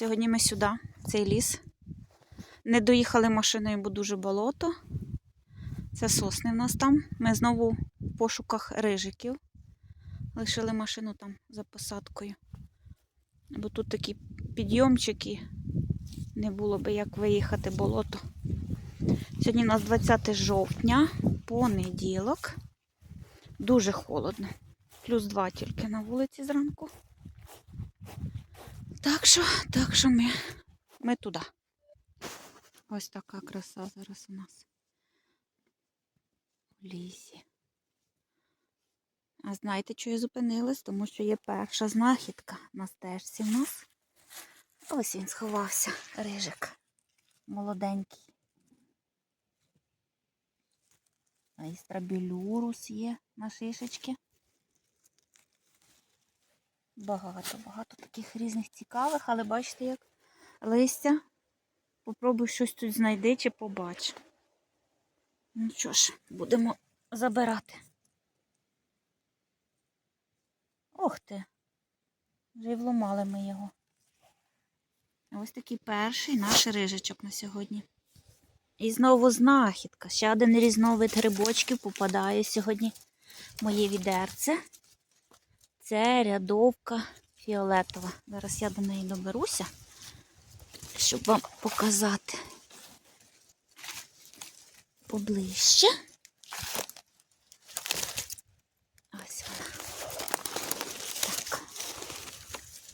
Сьогодні ми сюди, в цей ліс. Не доїхали машиною, бо дуже болото. Це сосни в нас там. Ми знову в пошуках рижиків. Лишили машину там за посадкою. Бо тут такі підйомчики. Не було би як виїхати болото. Сьогодні у нас 20 жовтня, понеділок. Дуже холодно. Плюс 2 тільки на вулиці зранку. Так що, так що ми, ми туди. Ось така краса зараз у нас в лісі. А знаєте, що я зупинилась? Тому що є перша знахідка на стежці в нас. Ось він сховався, рижик. Молоденький. Айстрабілюрус є на шишечки. Багато, багато таких різних цікавих, але бачите, як листя. Попробуй щось тут знайди чи побач. Ну що ж, будемо забирати. Ох ти! Вже й вломали ми його. Ось такий перший наш рижичок на сьогодні. І знову знахідка. Ще один різновид грибочків попадає сьогодні в моє відерце. Це рядовка фіолетова. Зараз я до неї доберуся, щоб вам показати поближче. Ось вона. Так.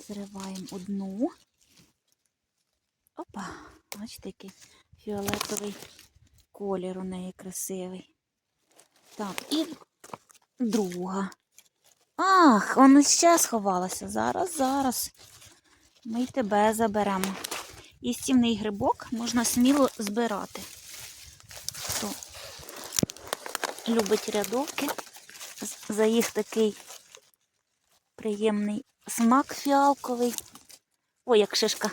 Зриваємо одну. Опа, бачите, який фіолетовий колір у неї красивий. Так, і друга. Ах, вона ще сховалася. Зараз, зараз. Ми й тебе заберемо. Істівний грибок можна сміло збирати. Хто любить рядовки, за їх такий приємний смак фіалковий. Ой, як шишка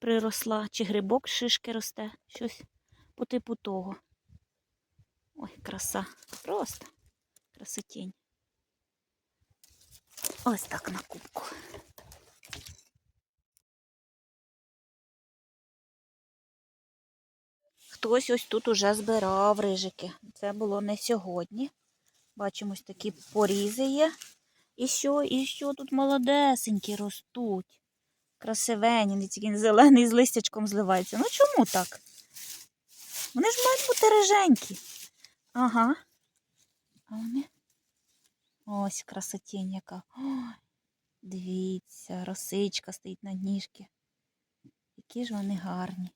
приросла, чи грибок шишки росте, щось по типу того. Ой, краса. Просто красотінь. Ось так на кубку. Хтось ось тут уже збирав рижики. Це було не сьогодні. Бачимо, ось такі порізи є. І що, і що тут молодесенькі ростуть. Красивені, тільки зелений з листячком зливається. Ну чому так? Вони ж мають бути риженькі. Ага. А вони. Ось красотінь яка. Ой, дивіться, росичка стоїть на ніжки. Які ж вони гарні.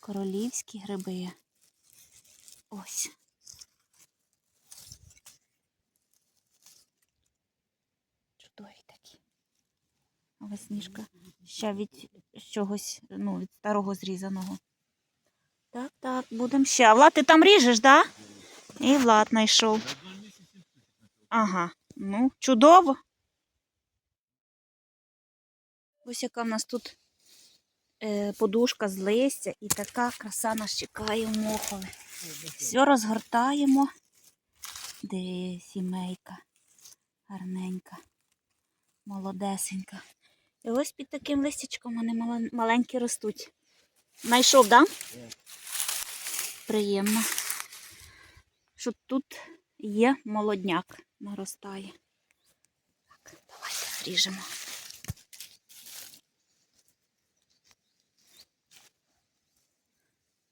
Королівські гриби. Ось. Чудові такі. А ось ще від чогось, ну, від старого зрізаного. Так, так, будемо ще. Влад, ти там ріжеш, да? І Влад знайшов. Ага, ну, чудово. Ось яка в нас тут е, подушка з листя і така краса нас чекає в мохове. Все розгортаємо. Де сімейка. Гарненька, молодесенька. І ось під таким листячком вони маленькі ростуть. Знайшов, так? Да? Приємно. Що тут є молодняк, наростає. Так, давайте зріжемо.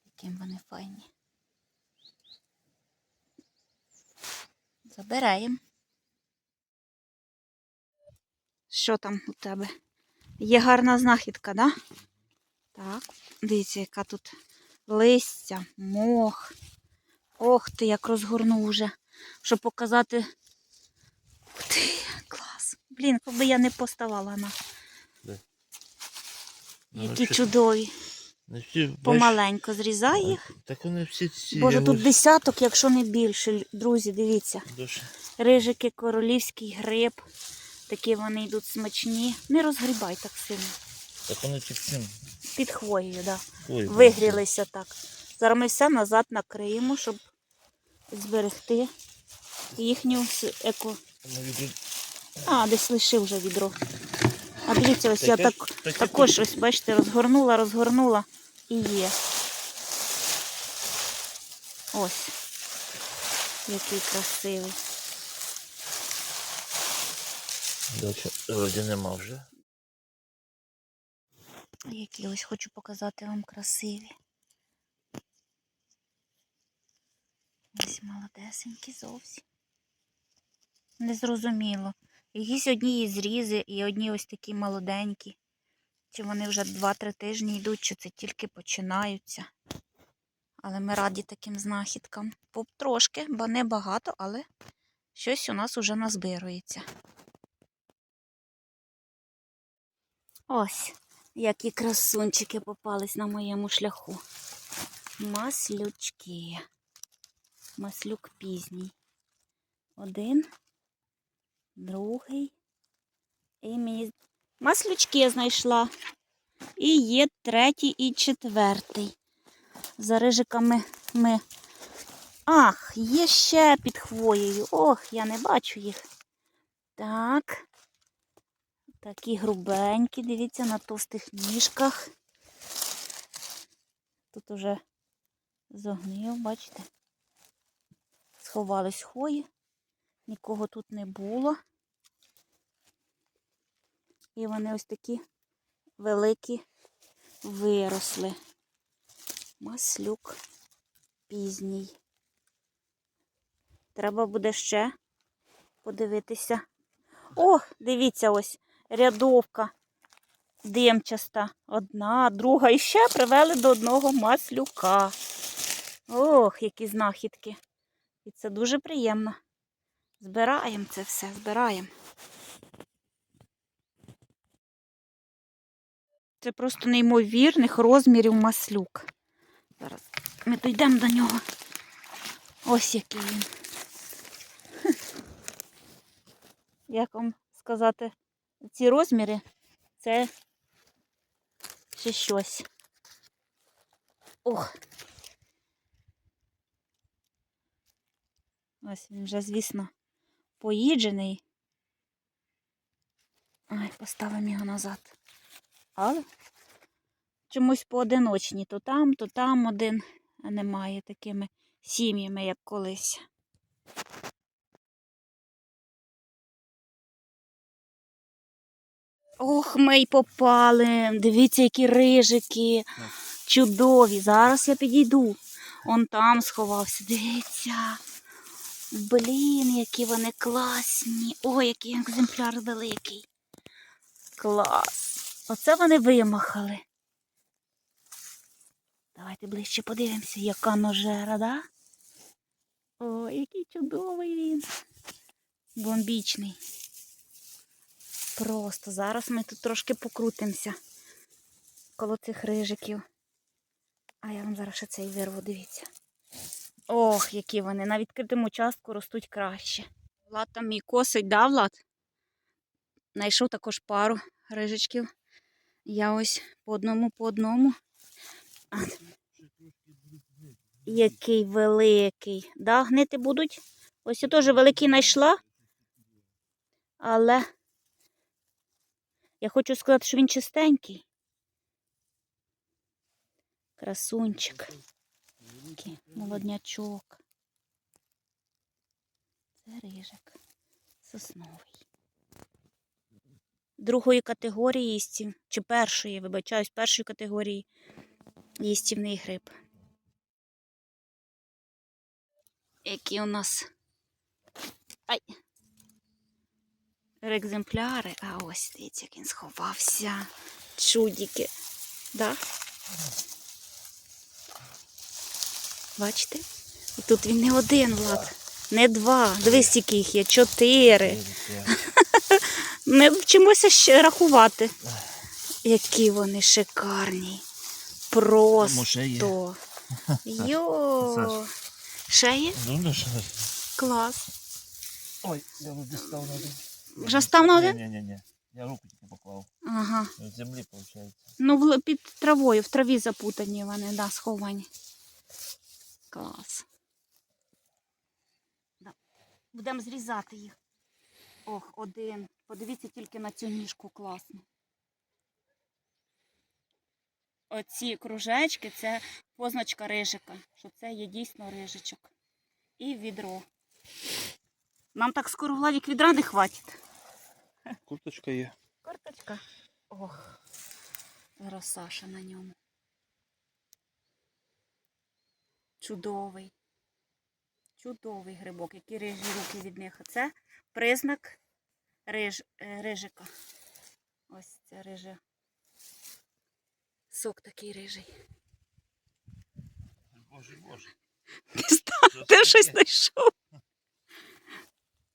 Які вони файні. Забираємо. Що там у тебе? Є гарна знахідка, да? Так, дивіться, яка тут листя, мох. Ох ти, як розгорнув уже, щоб показати. Ух ти, клас. Блін, би я не поставала на. Де? Які чудові. Не всі, Помаленько зрізай їх. Так вони всі ці. Боже, тут десяток, якщо не більше. Друзі, дивіться. дуже- Рижики, королівський гриб. Такі вони йдуть смачні. Не розгрібай так сильно. Так вони під цим. Під хвоєю, да. Ой, Вигрілися так. Зараз ми все назад накриємо, щоб зберегти їхню еко. А, десь лишив вже відро. А дивіться, ось я так, також ось, бачите, розгорнула, розгорнула і є. Ось. Який красивий. Дальше вроді нема вже. Які ось хочу показати вам красиві. Ось молодесенькі зовсім. Незрозуміло. Якісь одні і зрізи, і одні ось такі молоденькі. Чи вони вже 2-3 тижні йдуть, чи це тільки починаються. Але ми раді таким знахідкам. Трошки, бо не багато, але щось у нас уже назбирується. Ось, які красунчики попались на моєму шляху. Маслючки. Маслюк пізній. Один, другий. І мені... Маслючки знайшла. І є третій і четвертий. За рижиками ми. Ах, є ще під хвоєю. Ох, я не бачу їх. Так. Такі грубенькі, дивіться, на товстих ніжках. Тут уже зогнив, бачите? Сховались хвої, нікого тут не було. І вони ось такі великі виросли. Маслюк пізній. Треба буде ще подивитися. О, дивіться ось рядовка димчаста. Одна, друга. І ще привели до одного маслюка. Ох, які знахідки. І це дуже приємно. Збираємо це все, збираємо. Це просто неймовірних розмірів маслюк. Зараз ми дійдемо до нього. Ось який він. Як вам сказати, ці розміри це ще щось. Ох. Ось він вже, звісно, поїджений. Ай, поставимо його назад. Але чомусь поодиночні. То там, то там один, а немає такими сім'ями, як колись. Ох, ми й попали. Дивіться, які рижики. Чудові. Зараз я підійду. Он там сховався. Дивіться. Блін, які вони класні. Ой, який екземпляр великий. Клас. Оце вони вимахали. Давайте ближче подивимося, яка ножера, да? Ой, який чудовий він. Бомбічний. Просто зараз ми тут трошки покрутимося коло цих рижиків. А я вам зараз ще цей вирву, дивіться. Ох, які вони. На відкритому участку ростуть краще. Влад там мій косить, да, Влад? Знайшов також пару рижичків. Я ось по одному, по одному. А, який великий. Да, гнити будуть? Ось я теж великий знайшла. Але я хочу сказати, що він чистенький. Красунчик. Такий молоднячок. Це рижик. Сосновий. Другої категорії їстів, чи першої, вибачаюсь, першої категорії їстівний гриб. Які у нас Ай. екземпляри. А ось дивіться, як він сховався. Чудіки. Да? Бачите? І тут він не один, Влад. Не два. Дивись, скільки їх є. Чотири. Ми вчимося ще рахувати. Які вони шикарні. Тому ще є. Просто. Йо. Ще є? Клас. Ой, я вже став на один. Вже став на один? Ні, ні, ні. Я руку тільки поклав. Ага. З землі, виходить. Ну, під травою, в траві запутані вони, да, сховані. Клас. Да. Будемо зрізати їх. Ох, один. Подивіться тільки на цю ніжку класно. Оці кружечки це позначка рижика, що це є дійсно рижичок. І відро. Нам так скоро Владик, відра не хватить. Курточка є. Курточка. Ох, зараз Саша на ньому. Чудовий. Чудовий грибок, які рижі руки від них. Це признак риж, е, рижика. Ось це риже. Сок такий рижий. Боже, боже. Ти щось знайшов.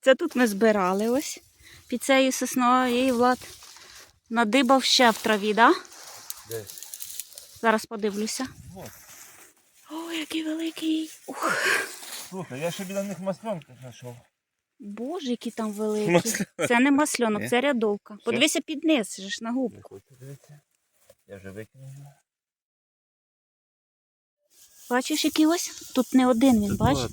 Це тут ми збирали ось. Під цією сосною і Влад надибав ще в траві, так? Да? Десь. Зараз подивлюся. Вот. Який великий. Ух, Слухай, я ще біля них маслянки знайшов. боже, які там великі. Маслянок. Це не масльонок, це рядовка. Подивися під низ, же ж на губку. Я вже викинув. Бачиш, який ось? Тут не один він, бачиш?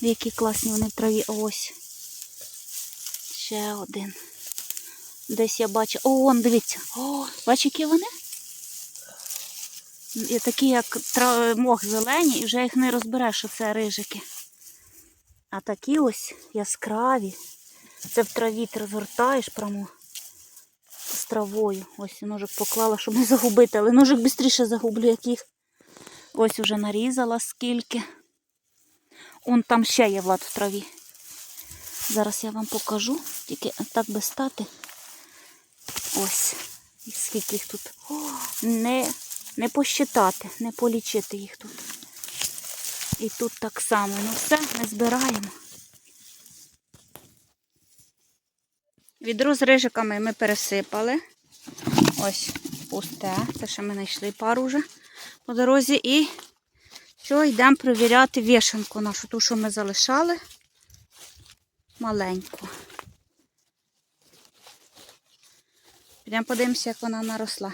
Які класні вони в траві. Ось. Ще один. Десь я бачу. О, вон, дивіться. О, бачиш, які вони? Такі, як мох зелені, і вже їх не розбереш, що це рижики. А такі ось яскраві. Це в траві ти розгортаєш прямо з травою. Ось ножик поклала, щоб не загубити, але ножик швидше загублю, як їх. Ось уже нарізала скільки. Он там ще є влад в траві. Зараз я вам покажу, тільки так би стати. Ось. Скільки їх тут. О, не, не посчитати, не полічити їх тут. І тут так само. Ну все, ми збираємо. Відро з рижиками ми пересипали. Ось пусте. Це ще ми знайшли пару вже по дорозі. І що, йдемо перевіряти вішенку нашу, ту, що ми залишали. Маленьку. Підемо подивимося, як вона наросла.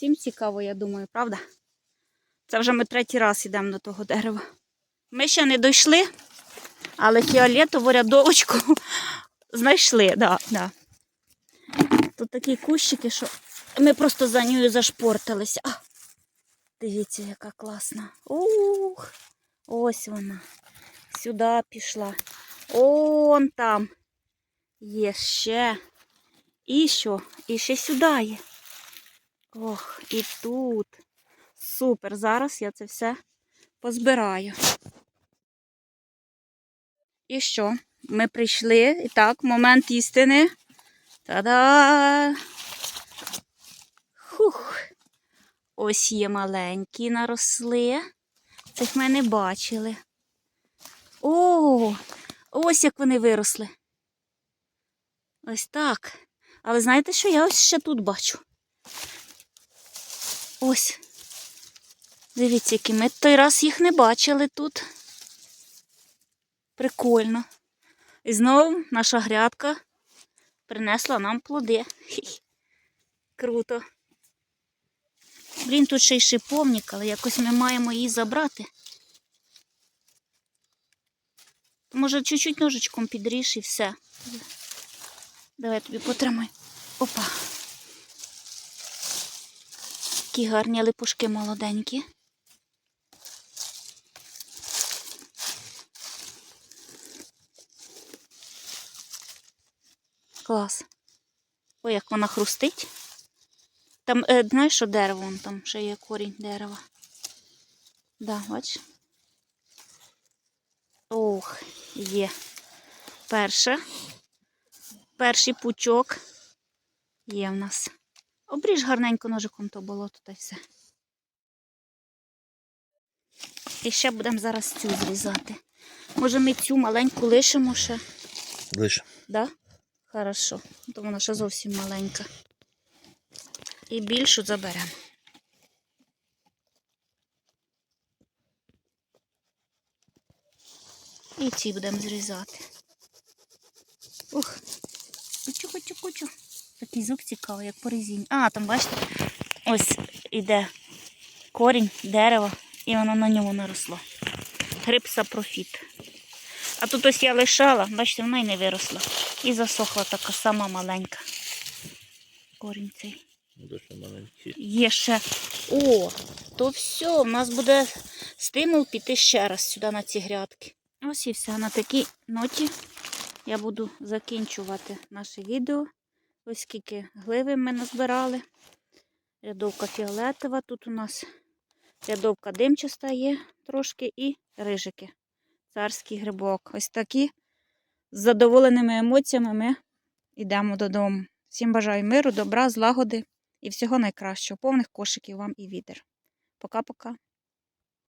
Всім цікаво, я думаю, правда? Це вже ми третій раз йдемо до того дерева. Ми ще не дійшли, але фіолетову рядовочку знайшли, да, да. Тут такі кущики, що ми просто за нею зашпортилися. Дивіться, яка класна. Ух, ось вона. Сюди пішла. Он там. Є ще. І що? І ще сюди є. Ох, і тут. Супер. Зараз я це все позбираю. І що? Ми прийшли. І так, момент істини. Та-да! Хух. Ось є маленькі наросли. Цих ми не бачили. О, ось як вони виросли. Ось так. Але знаєте що? Я ось ще тут бачу. Ось. Дивіться, які ми той раз їх не бачили тут. Прикольно. І знову наша грядка принесла нам плоди. Хі. Круто. Блін, тут ще й шиповник, але якось ми маємо її забрати. Може, чуть-чуть ножичком підріж і все. Давай тобі потримай. Опа. Такі гарні липушки молоденькі. Клас. Ой, як вона хрустить. Там, е, знаєш, що дерево, вон там ще є корінь дерева. Да, бачиш? Ох, є. Перше. Перший пучок є в нас. Обріж гарненько ножиком то болото та й все. І ще будемо зараз цю зрізати. Може ми цю маленьку лишимо ще? Лиш. Да? Хорошо. То вона ще зовсім маленька. І більшу заберемо. І ці будемо зрізати. Ух. Кучу, кучу, кучу. Такий звук цікавий, як по резині. А, там бачите, ось іде корінь дерева, і воно на ньому наросло. Гриб сапрофіт. А тут ось я лишала, бачите, вона й не виросла. І засохла така сама маленька. корінь цей. Є ще. О, то все, у нас буде стимул піти ще раз сюди на ці грядки. Ось і все. На такій ноті я буду закінчувати наше відео. Ось скільки гливи ми назбирали. Рядовка фіолетова. Тут у нас рядовка димчаста є трошки і рижики. Царський грибок. Ось такі з задоволеними емоціями ми йдемо додому. Всім бажаю миру, добра, злагоди і всього найкращого. Повних кошиків вам і відер. Пока-пока.